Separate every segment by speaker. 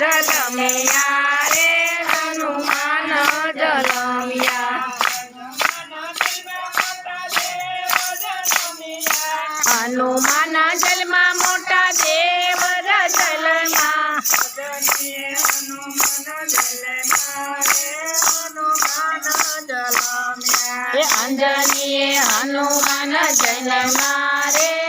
Speaker 1: જલમ્યા રે હનુમાન જલમ્યા હનુમાન જલમાં મોટા દેવ જલમાં અંજનીએ હનુમાન જન્મા રે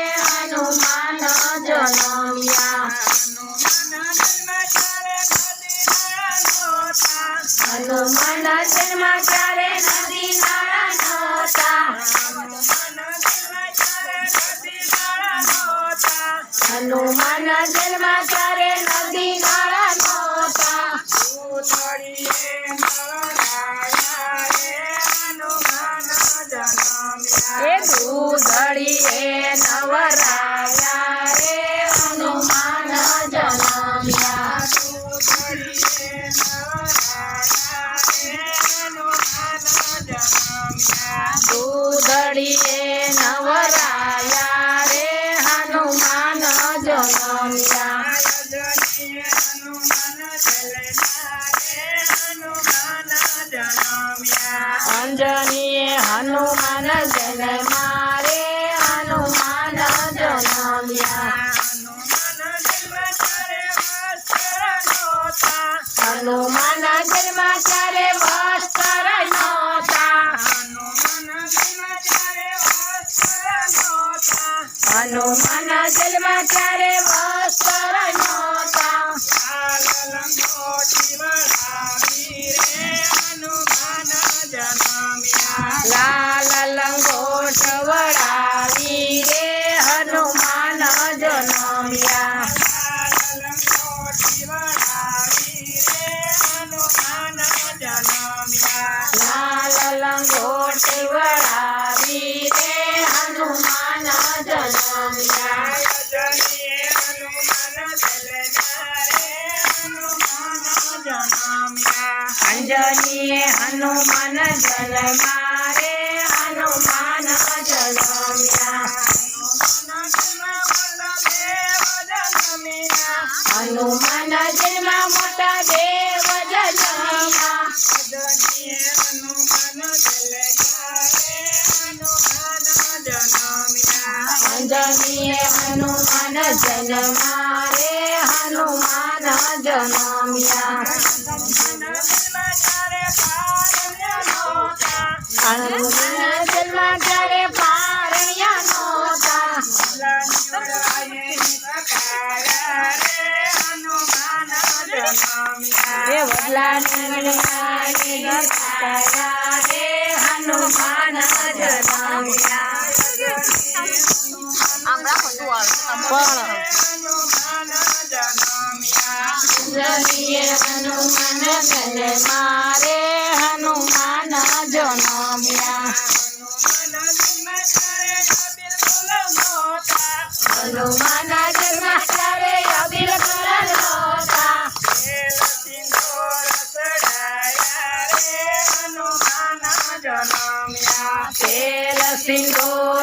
Speaker 1: હનુમાન જન્મ ત્યારે નદી નાળા નહોતા હનુમાન જન્મ. ત્યારે નદી નાળા નહોતા એ દૂધળીએ નવરાયા દૂધળીએ નવરાયા રે હનુમાન જનમ્યા. અંજનીએ હનુમાન જન્મા રે હનુમાન જન્મ્યા. હનુમાન જન્મ my daddy was so અંજનીએ Hanuman જલ મારે હનુમાન જલ હનુમાન જન્મ મોટા દેવ જન્મ્યા जनिए हनुमान जन मारे हनुमान जनमिया हनुमान जन्मा करे पारिया नोता हनुमान जनमिया वडला निर्णय हनुमान जनमिया જન્મ્યા જનીએ હનુમાન જન્મા રે હનુમાન જન્મ્યા. હનુમાન જન્મ ત્યારે અબિલ કલર નહોતા તેલ સિંદૂર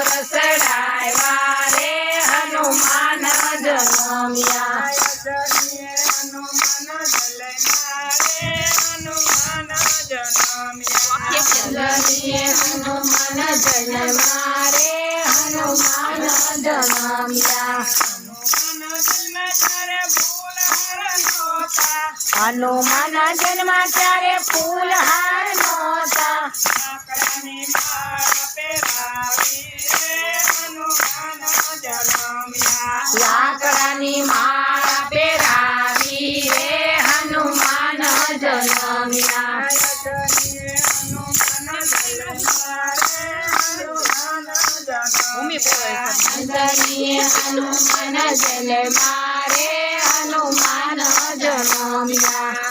Speaker 1: हनुमान जन मारे हनुमान जन मिला। हनुमान जन्माचार्य फूल हार नोता हनुमान जन्मिया અંજનીએ હનુમાન જન્મા રે હનુમાન જન્મ્યા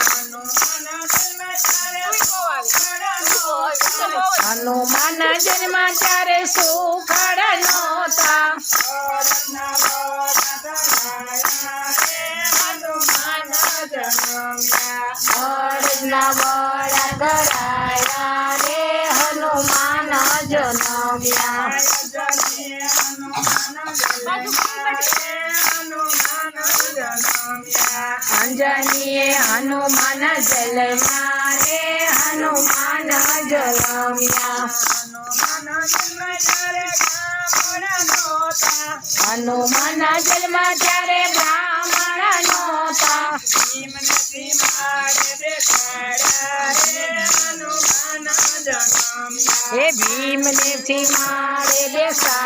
Speaker 1: હનુમાન જન્મ ત્યારે સુખડ નહોતા અડદના વડા કરાયા રે હનુમાન જન્મ્યા અંજનીએ હનુમાન જલમ્યા રે હનુમાન જલમ્યા. હનુમાન જન્મ ત્યારે બ્રાહ્મણ નહોતા. હે ભીમને થી મારે બેસા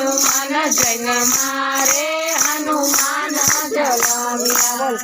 Speaker 1: હનુમાન જન્મા રે હનુમાન જન્મ્યા